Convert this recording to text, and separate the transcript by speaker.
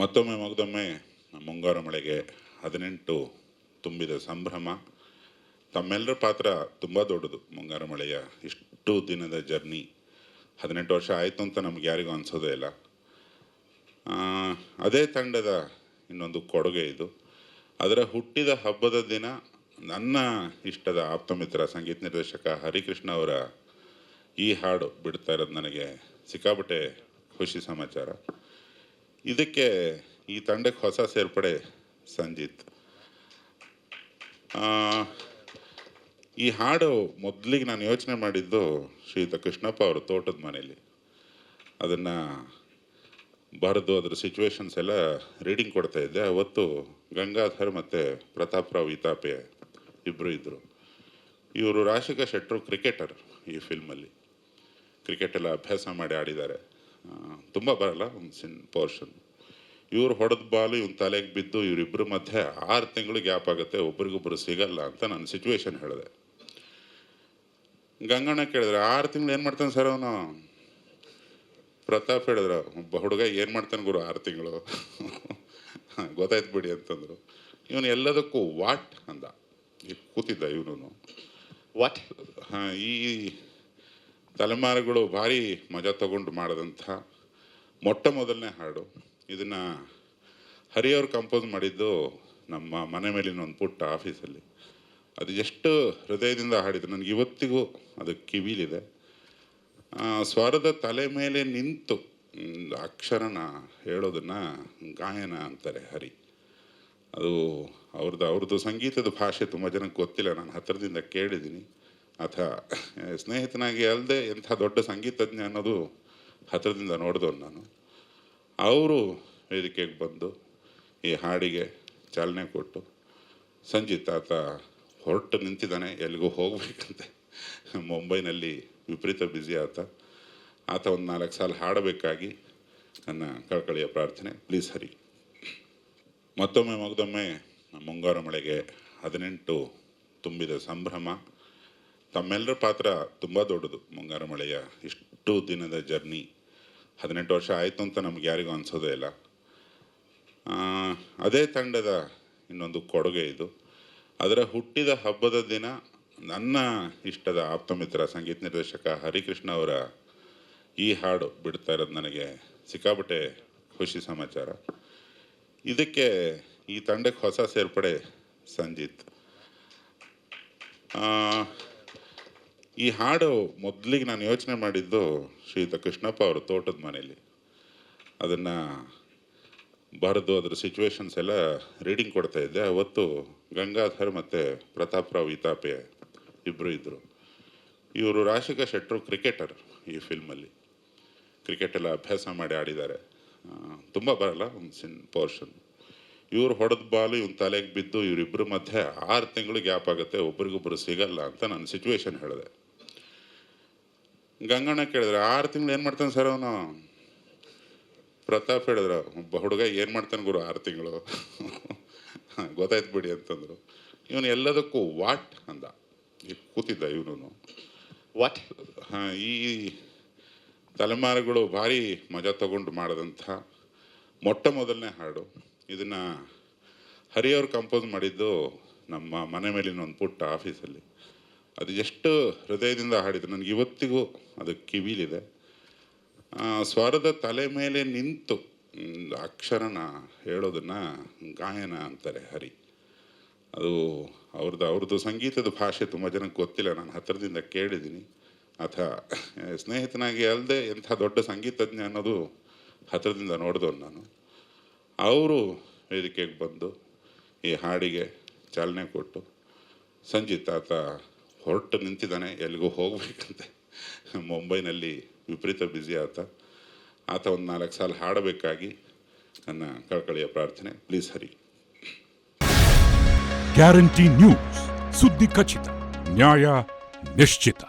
Speaker 1: ಮತ್ತೊಮ್ಮೆ ಮಗದೊಮ್ಮೆ ಮುಂಗಾರು ಮಳೆಗೆ ಹದಿನೆಂಟು ತುಂಬಿದ ಸಂಭ್ರಮ. ತಮ್ಮೆಲ್ಲರ ಪಾತ್ರ ತುಂಬ ದೊಡ್ಡದು ಮುಂಗಾರು ಮಳೆಯ ಇಷ್ಟು ದಿನದ ಜರ್ನಿ. ಹದಿನೆಂಟು ವರ್ಷ ಆಯಿತು ಅಂತ ನಮ್ಗೆ ಯಾರಿಗೂ ಅನಿಸೋದೇ ಇಲ್ಲ. ಅದೇ ತಂಡದ ಇನ್ನೊಂದು ಕೊಡುಗೆ ಇದು. ಅದರ ಹುಟ್ಟಿದ ಹಬ್ಬದ ದಿನ ನನ್ನ ಇಷ್ಟದ ಆಪ್ತಮಿತ್ರ ಸಂಗೀತ ನಿರ್ದೇಶಕ ಹರಿಕೃಷ್ಣ ಅವರ ಈ ಹಾಡು ಬಿಡ್ತಾ ಇರೋದು ನನಗೆ ಸಿಕ್ಕಾಪಟ್ಟೆ ಖುಷಿ ಸಮಾಚಾರ. ಇದಕ್ಕೆ ಈ ತಂಡಕ್ಕೆ ಹೊಸ ಸೇರ್ಪಡೆ ಸಂಜಿತ್. ಈ ಹಾಡು ಮೊದಲಿಗೆ ನಾನು ಯೋಚನೆ ಮಾಡಿದ್ದು ಶ್ರೀಯುತ ಕೃಷ್ಣಪ್ಪ ಅವರು ತೋಟದ ಮನೆಯಲ್ಲಿ. ಅದನ್ನು ಬರೆದು ಅದರ ಸಿಚುವೇಶನ್ಸ್ ಎಲ್ಲ ರೀಡಿಂಗ್ ಕೊಡ್ತಾ ಇದ್ದೆ. ಅವತ್ತು ಗಂಗಾಧರ್ ಮತ್ತು ಪ್ರತಾಪ್ ರಾವ್ ಇತಾಪೆ ಇಬ್ಬರು ಇದ್ದರು ಇವರು ರಾಶಿಕ ಶೆಟ್ಟರು ಕ್ರಿಕೆಟರ್ ಈ ಫಿಲ್ಮಲ್ಲಿ ಕ್ರಿಕೆಟೆಲ್ಲ ಅಭ್ಯಾಸ ಮಾಡಿ ಆಡಿದ್ದಾರೆ. ತುಂಬ ಬರಲ್ಲ ಒಂದು ಸಿನ್ ಪೋರ್ಷನ್ ಇವ್ರು ಹೊಡೆದ ಬಾಲು ಇವ್ನ ತಲೆಗೆ ಬಿದ್ದು ಇವರಿಬ್ಬರ ಮಧ್ಯೆ ಆರು ತಿಂಗಳು ಗ್ಯಾಪ್ ಆಗುತ್ತೆ ಒಬ್ರಿಗೊಬ್ರು ಸಿಗಲ್ಲ ಅಂತ ನಾನು ಸಿಚುವೇಶನ್ ಹೇಳಿದೆ. ಗಂಗಣ್ಣ ಕೇಳಿದ್ರೆ ಆರು ತಿಂಗಳು ಏನು ಮಾಡ್ತಾನೆ ಸರ್ ಅವನು? ಪ್ರತಾಪ್ ಹೇಳಿದ್ರು ಒಬ್ಬ ಹುಡುಗ ಏನು ಮಾಡ್ತಾನೆ ಗುರು ಆರು ತಿಂಗಳು? ಗೊತ್ತಾಯ್ತು ಬಿಡಿ ಅಂತಂದರು. ಇವನು ಎಲ್ಲದಕ್ಕೂ ವಾಟ್ ಅಂದ. ಕೂತಿದ್ದ ಇವನು
Speaker 2: ವಾಟ್
Speaker 1: ಹಾಂ ಈ ತಲೆಮಾರುಗಳು ಭಾರಿ ಮಜಾ ತಗೊಂಡು ಮಾಡಿದಂಥ ಮೊಟ್ಟ ಮೊದಲನೇ ಹಾಡು. ಇದನ್ನು ಹರಿಯವ್ರು ಕಂಪೋಸ್ ಮಾಡಿದ್ದು ನಮ್ಮ ಮನೆ ಮೇಲಿನ ಒಂದು ಪುಟ್ಟ ಆಫೀಸಲ್ಲಿ. ಅದು ಎಷ್ಟು ಹೃದಯದಿಂದ ಹಾಡಿದ್ರು, ನನಗೆ ಇವತ್ತಿಗೂ ಅದು ಕಿವಿಲಿದೆ. ಸ್ವರದ ತಲೆ ಮೇಲೆ ನಿಂತು ಅಕ್ಷರನ ಹೇಳೋದನ್ನು ಗಾಯನ ಅಂತಾರೆ ಹರಿ. ಅದು ಅವ್ರದ್ದು ಅವ್ರದ್ದು ಸಂಗೀತದ ಭಾಷೆ ತುಂಬ ಜನಕ್ಕೆ ಗೊತ್ತಿಲ್ಲ, ನಾನು ಹತ್ತಿರದಿಂದ ಕೇಳಿದ್ದೀನಿ. ಆತ ಸ್ನೇಹಿತನಾಗಿ ಅಲ್ಲದೆ ಎಂಥ ದೊಡ್ಡ ಸಂಗೀತಜ್ಞ ಅನ್ನೋದು ಹತ್ತಿರದಿಂದ ನೋಡಿದವನು ನಾನು. ಅವರು ವೇದಿಕೆಗೆ ಬಂದು ಈ ಹಾಡಿಗೆ ಚಾಲನೆ ಕೊಟ್ಟು, ಸಂಜಿತ್ ಆತ ಹೊರಟು ನಿಂತಿದ್ದಾನೆ, ಎಲ್ಲಿಗೂ ಹೋಗಬೇಕಂತೆ. ಮುಂಬೈನಲ್ಲಿ ವಿಪರೀತ ಬ್ಯುಸಿ ಆತ. ಆತ ಒಂದು ನಾಲ್ಕು ಸಾಲ ಹಾಡಬೇಕಾಗಿ ನನ್ನ ಕಳಕಳಿಯ ಪ್ರಾರ್ಥನೆ ಪ್ಲೀಸ್ ಹರಿ ಮತ್ತೊಮ್ಮೆ, ಮಗದೊಮ್ಮೆ, ಮುಂಗಾರು ಮಳೆಗೆ ಹದಿನೆಂಟು ತುಂಬಿದ ಸಂಭ್ರಮ. ತಮ್ಮೆಲ್ಲರ ಪಾತ್ರ ತುಂಬ ದೊಡ್ಡದು ಮುಂಗಾರು ಮಳೆಯ ಇಷ್ಟು ದಿನದ ಜರ್ನಿ. ಹದಿನೆಂಟು ವರ್ಷ ಆಯಿತು ಅಂತ ನಮ್ಗೆ ಯಾರಿಗೂ ಅನಿಸೋದೇ ಇಲ್ಲ. ಅದೇ ತಂಡದ ಇನ್ನೊಂದು ಕೊಡುಗೆ ಇದು. ಅದರ ಹುಟ್ಟಿದ ಹಬ್ಬದ ದಿನ ನನ್ನ ಇಷ್ಟದ ಆಪ್ತ ಮಿತ್ರ ಸಂಗೀತ ನಿರ್ದೇಶಕ ಹರಿಕೃಷ್ಣ ಅವರ ಈ ಹಾಡು ಬಿಡ್ತಾ ಇರೋದು ನನಗೆ ಸಿಕ್ಕಾಪಟ್ಟೆ ಖುಷಿ ಸಮಾಚಾರ. ಇದಕ್ಕೆ ಈ ತಂಡಕ್ಕೆ ಹೊಸ ಸೇರ್ಪಡೆ ಸಂಜಿತ್. ಆ, ಈ ಹಾಡು ಮೊದಲಿಗೆ ನಾನು ಯೋಚನೆ ಮಾಡಿದ್ದು ಶ್ರೀಯುತ ಕೃಷ್ಣಪ್ಪ ಅವರ ತೋಟದ ಮನೆಯಲ್ಲಿ. ಅದನ್ನು ಬರೆದು ಅದರ ಸಿಚುವೇಶನ್ಸ್ ಎಲ್ಲ ರೀಡಿಂಗ್ ಕೊಡ್ತಾ ಇದ್ದೆ. ಅವತ್ತು ಗಂಗಾಧರ್ ಮತ್ತು ಪ್ರತಾಪ್ ರಾವ್ ಇತಾಪೆ ಇಬ್ಬರು ಇದ್ದರು ಇವರು ರಾಶಿಕಾ ಶೆಟ್ಟರು ಕ್ರಿಕೆಟರ್ ಈ ಫಿಲ್ಮಲ್ಲಿ ಕ್ರಿಕೆಟೆಲ್ಲ ಅಭ್ಯಾಸ ಮಾಡಿ ಆಡಿದ್ದಾರೆ. ತುಂಬ ಬರಲ್ಲ, ಒಂದು ಸಿನ್ ಪೋರ್ಷನ್ ಇವರು ಹೊಡೆದ ಬಾಲು, ಇವ್ನ ತಲೆಗೆ ಬಿದ್ದು ಇವರಿಬ್ಬರ ಮಧ್ಯೆ ಆರು ತಿಂಗಳು ಗ್ಯಾಪ್ ಆಗುತ್ತೆ ಒಬ್ರಿಗೊಬ್ಬರು ಸಿಗಲ್ಲ ಅಂತ ನಾನು ಸಿಚುವೇಶನ್ ಹೇಳಿದೆ. ಗಂಗಣ್ಣ ಕೇಳಿದ್ರೆ ಆರು ತಿಂಗಳು ಏನು ಮಾಡ್ತಾನೆ ಸರ್ ಅವನು? ಪ್ರತಾಪ್ ಹೇಳಿದ್ರ ಒಬ್ಬ ಹುಡುಗ ಏನು ಮಾಡ್ತಾನೆ ಗುರು ಆರು ತಿಂಗಳು? ಗೊತ್ತಾಯ್ತು ಬಿಡಿ ಅಂತಂದರು. ಇವನು ಎಲ್ಲದಕ್ಕೂ ವಾಟ್? ಅಂದ. ಈಗ ಕೂತಿದ್ದ ಇವನು
Speaker 2: ವಾಟ್?
Speaker 1: ಹಾಂ ಈ ತಲೆಮಾರುಗಳು ಭಾರಿ ಮಜಾ ತಗೊಂಡು ಮಾಡಿದಂಥ ಮೊಟ್ಟ ಮೊದಲನೇ ಹಾಡು. ಇದನ್ನು ಹರಿಯವ್ರು ಕಂಪೋಸ್ ಮಾಡಿದ್ದು ನಮ್ಮ ಮನೆ ಮೇಲಿನ ಒಂದು ಪುಟ್ಟ ಆಫೀಸಲ್ಲಿ. ಅದು ಎಷ್ಟು ಹೃದಯದಿಂದ ಹಾಡಿದ್ರು ನನಗೆ ಇವತ್ತಿಗೂ ಅದು ಕಿವಿಲಿದೆ. ಸ್ವರದ ತಲೆ ಮೇಲೆ ನಿಂತು ಅಕ್ಷರನ ಹೇಳೋದನ್ನು ಗಾಯನ ಅಂತಾರೆ ಹರಿ. ಅದು ಅವ್ರದ್ದು ಅವ್ರದ್ದು ಸಂಗೀತದ ಭಾಷೆ ತುಂಬ ಜನಕ್ಕೆ ಗೊತ್ತಿಲ್ಲ, ನಾನು ಹತ್ತಿರದಿಂದ ಕೇಳಿದ್ದೀನಿ. ಅಥ ಸ್ನೇಹಿತನಾಗಿ ಅಲ್ಲದೆ ಎಂಥ ದೊಡ್ಡ ಸಂಗೀತಜ್ಞ ಅನ್ನೋದು ಹತ್ತಿರದಿಂದ ನೋಡಿದವನು ನಾನು. ಅವರು ವೇದಿಕೆಗೆ ಬಂದು ಈ ಹಾಡಿಗೆ ಚಾಲನೆ ಕೊಟ್ಟು ಸಂಜಿತ್ ಆತ ಹೊರಟು ನಿಂತಿದ್ದಾನೆ, ಎಲ್ಲಿಗೂ ಹೋಗ್ಬೇಕಂತೆ. ಮುಂಬೈನಲ್ಲಿ ವಿಪರೀತ ಬ್ಯುಸಿ ಆತ. ಆತ ಒಂದು ನಾಲ್ಕು ಸಾಲ ಹಾಡಬೇಕಾಗಿ ನನ್ನ ಕಳಕಳಿಯ ಪ್ರಾರ್ಥನೆ. ಪ್ಲೀಸ್ ಹರಿ
Speaker 3: ಗ್ಯಾರಂಟಿ ನ್ಯೂಸ್ ಸುದ್ದಿ ಖಚಿತ, ನ್ಯಾಯ ನಿಶ್ಚಿತ.